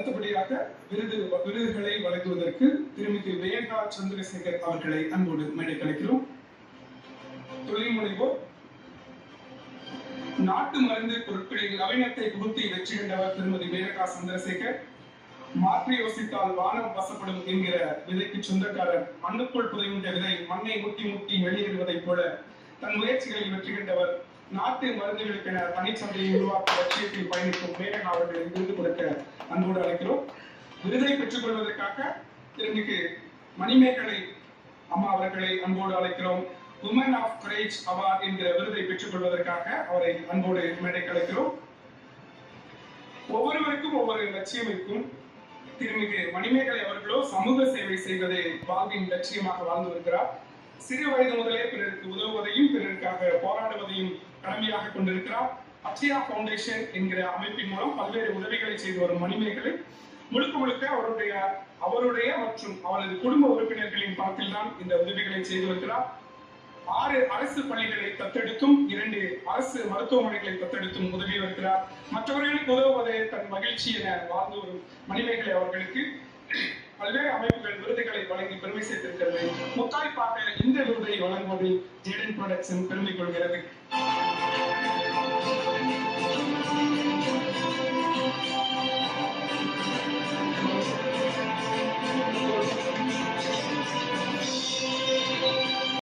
அடுத்தபடியாக விருது விருதுகளை வழங்குவதற்கு திருமிகு வேகா சந்திரசேகர் அவர்களை அன்போடு மேடை கலைக்கிறோம் தொழில் முனைவோர் நாட்டு மருந்து பொருட்களில் நவீனத்தை புகுத்தி வெற்றி கண்டவர் திருமதி மேனகா சந்திரசேகர். மாற்றி யோசித்தால் வானம் வசப்படும் என்கிற விதைக்கு சொந்தக்காரர் மண்ணுக்குள் புதைந்த விதை மண்ணை முட்டி முட்டி வெளியேறுவதைப் போல தன் முயற்சிகளில் வெற்றி கண்டவர் நாட்டு மருந்துகளுக்கென தனிச்சந்தையை உருவாக்கும் லட்சியத்தில் பயணிக்கும் மேனகா அவர்களை விருது கொடுக்க அன்போடு விருதை பெற்றுக் கொள்வதற்காக திருமிகு மணிமேகலை அம்மா அவர்களை அன்போடு அழைக்கிறோம். உமன் ஆஃப் கரேஜ் அவார்ட் என்கிற விருதை பெற்றுக் கொள்வதற்காக அவரை அன்போடு மேடைக்கு அழைக்கிறோம். ஒவ்வொருவருக்கும் ஒவ்வொரு லட்சியம் இருக்கும் திருமிகு மணிமேகலை அவர்களோ சமூக சேவை செய்வதை வாழ்வின் லட்சியமாக வாழ்ந்து வருகிறார். சிறு வயது முதலே பிறருக்கு உதவுவதையும் பிறருக்காக போராடுவதையும் கடமையாக கொண்டிருக்கிறார். அக்ஷயா ஃபவுண்டேஷன் என்கிற அமைப்பின் மூலம் பல்வேறு உதவிகளை செய்து வரும் மணிமேகலை முழுக்க முழுக்க அவருடைய அவருடைய மற்றும் அவரது குடும்ப உறுப்பினர்களின் பணத்தில் தான் இந்த உதவிகளை செய்து வருகிறார். ஆறு அரசு பள்ளிகளை தத்தெடுத்தும் இரண்டு அரசு மருத்துவமனைகளை தத்தெடுத்தும் உதவி வருகிறார். மற்றவர்களுக்கு உதவுவதே தன் மகிழ்ச்சி என வாழ்ந்து வரும் மணிமேகலை அவர்களுக்கு பல்வேறு அமைப்புகள் விருதுகளை வழங்கி பெருமை சேர்த்திருக்கிறது. முத்தாய்ப்பாக இந்த விருதை வழங்குவதில் ஜேடன் ப்ரொடக்ஷன் பெருமை கொள்கிறது.